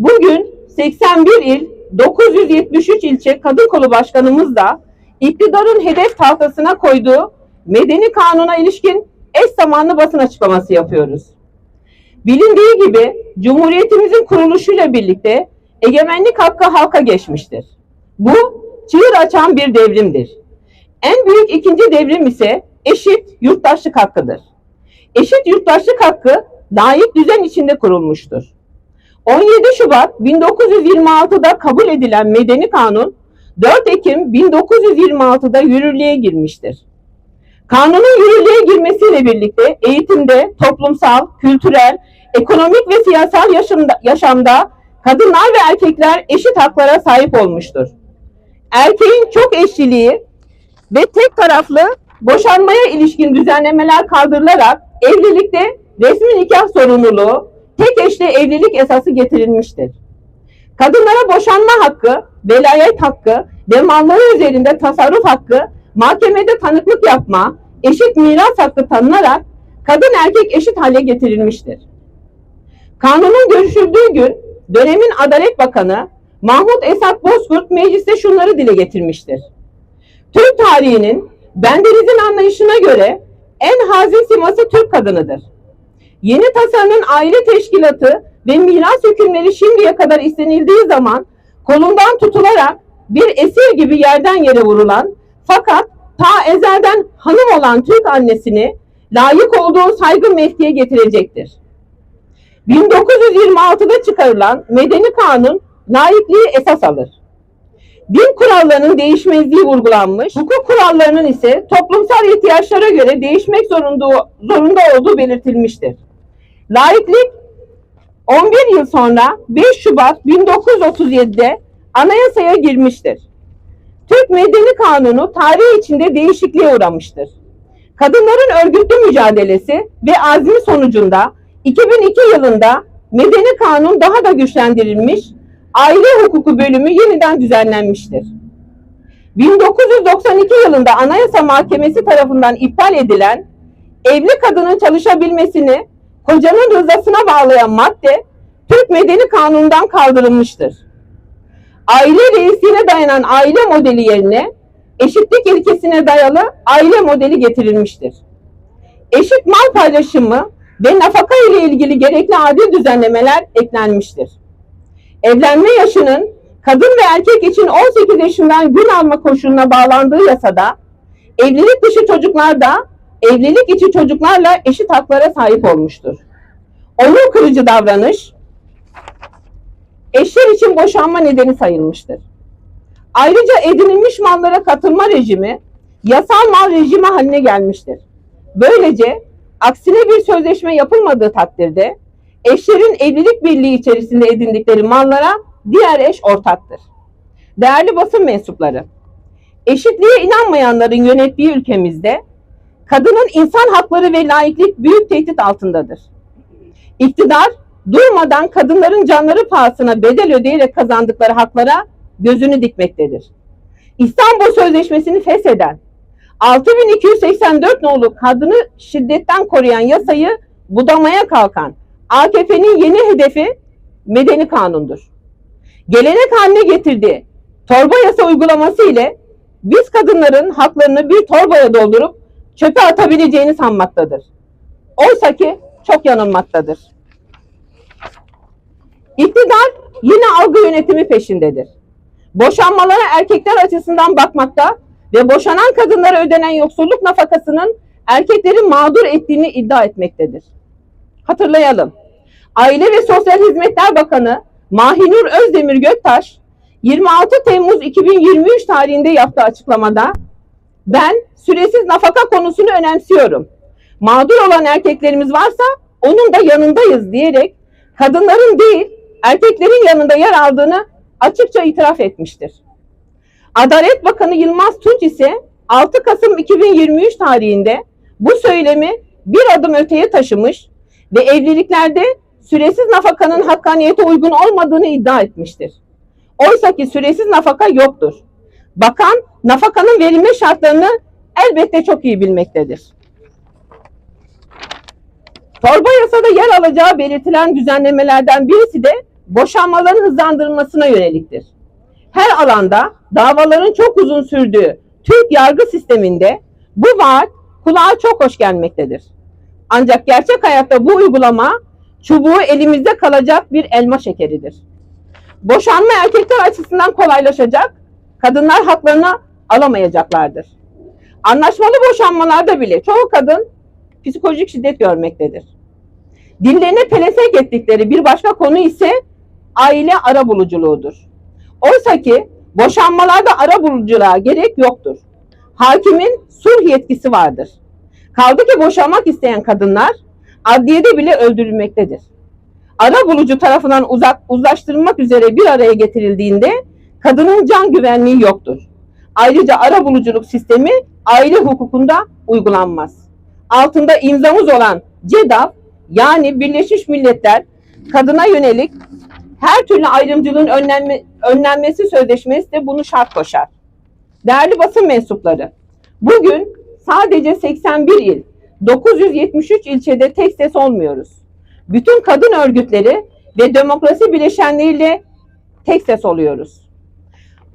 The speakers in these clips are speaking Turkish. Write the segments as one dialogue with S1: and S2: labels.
S1: Bugün 81 il, 973 ilçe kadın kolu başkanımız da iktidarın hedef tahtasına koyduğu medeni kanuna ilişkin eş zamanlı basın açıklaması yapıyoruz. Bilindiği gibi Cumhuriyetimizin kuruluşuyla birlikte egemenlik hakkı halka geçmiştir. Bu çığır açan bir devrimdir. En büyük ikinci devrim ise eşit yurttaşlık hakkıdır. Eşit yurttaşlık hakkı layık düzen içinde kurulmuştur. 17 Şubat 1926'da kabul edilen Medeni Kanun 4 Ekim 1926'da yürürlüğe girmiştir. Kanunun yürürlüğe girmesiyle birlikte eğitimde, toplumsal, kültürel, ekonomik ve siyasal yaşamda, yaşamda kadınlar ve erkekler eşit haklara sahip olmuştur. Erkeğin çok eşliliği ve tek taraflı boşanmaya ilişkin düzenlemeler kaldırılarak evlilikte resmi nikah sorumluluğu, eşli evlilik esası getirilmiştir. Kadınlara boşanma hakkı, velayet hakkı ve malları üzerinde tasarruf hakkı, mahkemede tanıklık yapma, eşit miras hakkı tanınarak kadın erkek eşit hale getirilmiştir. Kanunun görüşüldüğü gün dönemin Adalet Bakanı Mahmut Esat Bozkurt mecliste şunları dile getirmiştir. Türk tarihinin benderizin anlayışına göre en hazin siması Türk kadınıdır. Yeni tasarının aile teşkilatı ve miras hükümleri şimdiye kadar istenildiği zaman kolundan tutularak bir esir gibi yerden yere vurulan fakat ta ezelden hanım olan Türk annesini layık olduğu saygı mevkiye getirecektir. 1926'da çıkarılan Medeni Kanun laikliği esas alır. Din kurallarının değişmezliği vurgulanmış, hukuk kurallarının ise toplumsal ihtiyaçlara göre değişmek zorunda, zorunda olduğu belirtilmiştir. Laiklik 11 yıl sonra 5 Şubat 1937'de anayasaya girmiştir. Türk Medeni Kanunu tarih içinde değişikliğe uğramıştır. Kadınların örgütlü mücadelesi ve azmi sonucunda 2002 yılında Medeni Kanun daha da güçlendirilmiş, aile hukuku bölümü yeniden düzenlenmiştir. 1992 yılında Anayasa Mahkemesi tarafından iptal edilen evli kadının çalışabilmesini kocanın rızasına bağlayan madde Türk Medeni Kanunu'ndan kaldırılmıştır. Aile reisliğine dayanan aile modeli yerine eşitlik ilkesine dayalı aile modeli getirilmiştir. Eşit mal paylaşımı ve nafaka ile ilgili gerekli adil düzenlemeler eklenmiştir. Evlenme yaşının kadın ve erkek için 18 yaşından gün alma koşuluna bağlandığı yasada evlilik dışı çocuklar da evlilik içi çocuklarla eşit haklara sahip olmuştur. Onur kırıcı davranış eşler için boşanma nedeni sayılmıştır. Ayrıca edinilmiş mallara katılma rejimi yasal mal rejimi haline gelmiştir. Böylece aksine bir sözleşme yapılmadığı takdirde eşlerin evlilik birliği içerisinde edindikleri mallara diğer eş ortaktır. Değerli basın mensupları, eşitliğe inanmayanların yönettiği ülkemizde kadının insan hakları ve laiklik büyük tehdit altındadır. İktidar durmadan kadınların canları pahasına bedel ödeyerek kazandıkları haklara gözünü dikmektedir. İstanbul Sözleşmesi'ni fesheden 6284 nolu kadını şiddetten koruyan yasayı budamaya kalkan AKP'nin yeni hedefi medeni kanundur. Gelenek haline getirdiği torba yasa uygulaması ile biz kadınların haklarını bir torbaya doldurup çöpe atabileceğini sanmaktadır. Oysa ki çok yanılmaktadır. İktidar yine algı yönetimi peşindedir. Boşanmalara erkekler açısından bakmakta ve boşanan kadınlara ödenen yoksulluk nafakasının erkekleri mağdur ettiğini iddia etmektedir. Hatırlayalım. Aile ve Sosyal Hizmetler Bakanı Mahinur Özdemir Göktaş 26 Temmuz 2023 tarihinde yaptığı açıklamada ben süresiz nafaka konusunu önemsiyorum. Mağdur olan erkeklerimiz varsa onun da yanındayız diyerek kadınların değil erkeklerin yanında yer aldığını açıkça itiraf etmiştir. Adalet Bakanı Yılmaz Tunç ise 6 Kasım 2023 tarihinde bu söylemi bir adım öteye taşımış ve evliliklerde süresiz nafakanın hakkaniyete uygun olmadığını iddia etmiştir. Oysa ki süresiz nafaka yoktur. Bakan nafakanın verilme şartlarını elbette çok iyi bilmektedir. Torba yasada yer alacağı belirtilen düzenlemelerden birisi de boşanmaların hızlandırılmasına yöneliktir. Her alanda davaların çok uzun sürdüğü Türk yargı sisteminde bu vaat kulağa çok hoş gelmektedir. Ancak gerçek hayatta bu uygulama çubuğu elimizde kalacak bir elma şekeridir. Boşanma erkekler açısından kolaylaşacak, kadınlar haklarını alamayacaklardır. Anlaşmalı boşanmalarda bile çoğu kadın psikolojik şiddet görmektedir. Dillerine pelesenk ettikleri bir başka konu ise aile arabuluculuğudur. Oysa ki boşanmalarda arabuluculuğa gerek yoktur. Hakimin sulh yetkisi vardır. Kaldı ki boşanmak isteyen kadınlar adliyede bile öldürülmektedir. Ara bulucu tarafından uzak, uzlaştırılmak üzere bir araya getirildiğinde kadının can güvenliği yoktur. Ayrıca ara buluculuk sistemi aile hukukunda uygulanmaz. Altında imzamız olan CEDAW yani Birleşmiş Milletler kadına yönelik her türlü ayrımcılığın önlenme, önlenmesi sözleşmesi de bunu şart koşar. Değerli basın mensupları, bugün sadece 81 il, 973 ilçede tek ses olmuyoruz. Bütün kadın örgütleri ve demokrasi bileşenleriyle tek ses oluyoruz.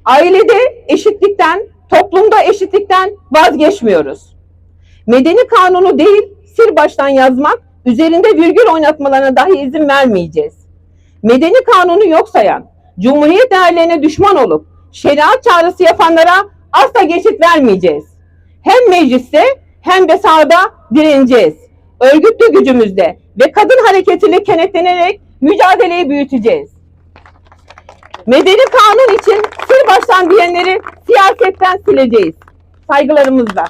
S1: Ailede eşitlikten, toplumda eşitlikten vazgeçmiyoruz. Medeni kanunu değil, sil baştan yazmak, üzerinde virgül oynatmalarına dahi izin vermeyeceğiz. Medeni kanunu yok sayan, cumhuriyet değerlerine düşman olup şeriat çağrısı yapanlara asla geçit vermeyeceğiz. Hem mecliste hem de sahada direneceğiz. Örgütlü gücümüzle ve kadın hareketiyle kenetlenerek mücadeleyi büyüteceğiz. Medeni kanun için sil baştan diyenleri siyasetten sileceğiz. Saygılarımızla.